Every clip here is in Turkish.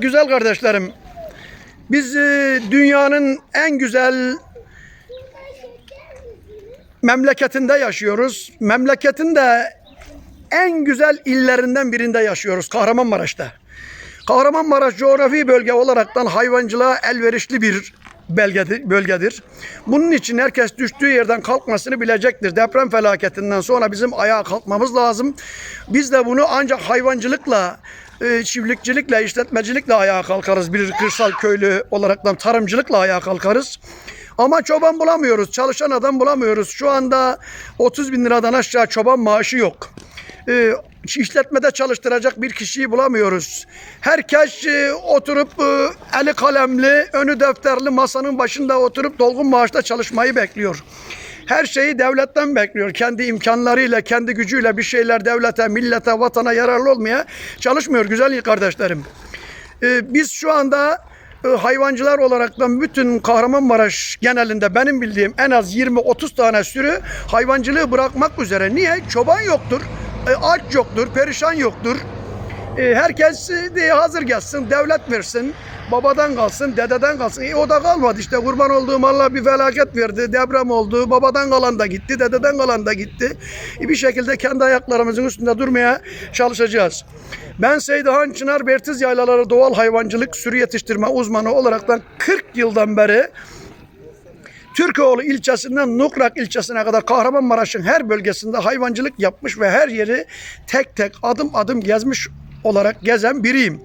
Güzel kardeşlerim, biz e, dünyanın en güzel memleketinde yaşıyoruz. Memleketin de en güzel illerinden birinde yaşıyoruz, Kahramanmaraş'ta. Kahramanmaraş coğrafi bölge olaraktan hayvancılığa elverişli bir belgedir, bölgedir. Bunun için herkes düştüğü yerden kalkmasını bilecektir. Deprem felaketinden sonra bizim ayağa kalkmamız lazım. Biz de bunu ancak hayvancılıkla, e, çiftlikçilikle, işletmecilikle ayağa kalkarız. Bir kırsal köylü olaraktan tarımcılıkla ayağa kalkarız. Ama çoban bulamıyoruz, çalışan adam bulamıyoruz. Şu anda 30 bin liradan aşağı çoban maaşı yok e, işletmede çalıştıracak bir kişiyi bulamıyoruz. Herkes e, oturup e, eli kalemli, önü defterli masanın başında oturup dolgun maaşla çalışmayı bekliyor. Her şeyi devletten bekliyor. Kendi imkanlarıyla, kendi gücüyle bir şeyler devlete, millete, vatana yararlı olmaya çalışmıyor güzel kardeşlerim. E, biz şu anda e, hayvancılar olaraktan bütün Kahramanmaraş genelinde benim bildiğim en az 20-30 tane sürü hayvancılığı bırakmak üzere. Niye? Çoban yoktur, e, aç yoktur, perişan yoktur. E, Herkes e, diye hazır gelsin, devlet versin, babadan kalsın, dededen kalsın. E, o da kalmadı işte kurban olduğum Allah bir felaket verdi, deprem oldu, babadan kalan da gitti, dededen kalan da gitti. E, bir şekilde kendi ayaklarımızın üstünde durmaya çalışacağız. Ben Seydahan Çınar Bertiz Yaylaları Doğal Hayvancılık Sürü Yetiştirme uzmanı olaraktan 40 yıldan beri Türkoğlu ilçesinden Nukrak ilçesine kadar Kahramanmaraş'ın her bölgesinde hayvancılık yapmış ve her yeri tek tek adım adım gezmiş olarak gezen biriyim.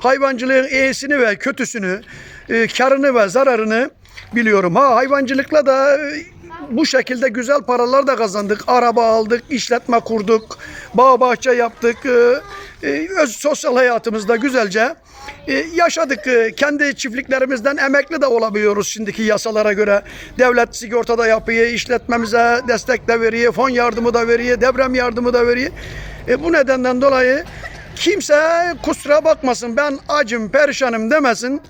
Hayvancılığın iyisini ve kötüsünü, e, karını ve zararını biliyorum. Ha hayvancılıkla da e, bu şekilde güzel paralar da kazandık. Araba aldık, işletme kurduk, bağ bahçe yaptık. e, öz sosyal hayatımızda güzelce yaşadık. Kendi çiftliklerimizden emekli de olabiliyoruz şimdiki yasalara göre. Devlet sigorta da yapıyor, işletmemize destek de veriyor, fon yardımı da veriyor, deprem yardımı da veriyor. Bu nedenden dolayı kimse kusura bakmasın ben acım, perişanım demesin.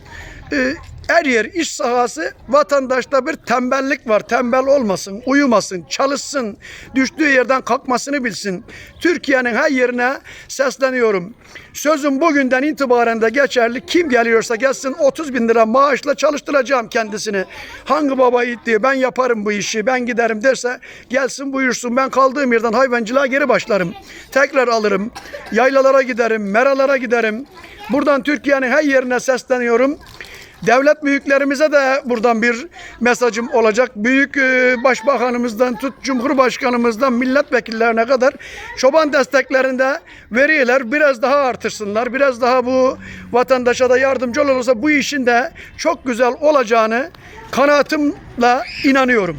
E, her yer iş sahası vatandaşta bir tembellik var. Tembel olmasın, uyumasın, çalışsın, düştüğü yerden kalkmasını bilsin. Türkiye'nin her yerine sesleniyorum. Sözüm bugünden itibaren de geçerli. Kim geliyorsa gelsin 30 bin lira maaşla çalıştıracağım kendisini. Hangi baba itti ben yaparım bu işi ben giderim derse gelsin buyursun. Ben kaldığım yerden hayvancılığa geri başlarım. Tekrar alırım. Yaylalara giderim, meralara giderim. Buradan Türkiye'nin her yerine sesleniyorum. Devlet büyüklerimize de buradan bir mesajım olacak. Büyük e, başbakanımızdan tut cumhurbaşkanımızdan milletvekillerine kadar çoban desteklerinde veriyorlar. Biraz daha artırsınlar. Biraz daha bu vatandaşa da yardımcı olursa bu işin de çok güzel olacağını kanaatimle inanıyorum.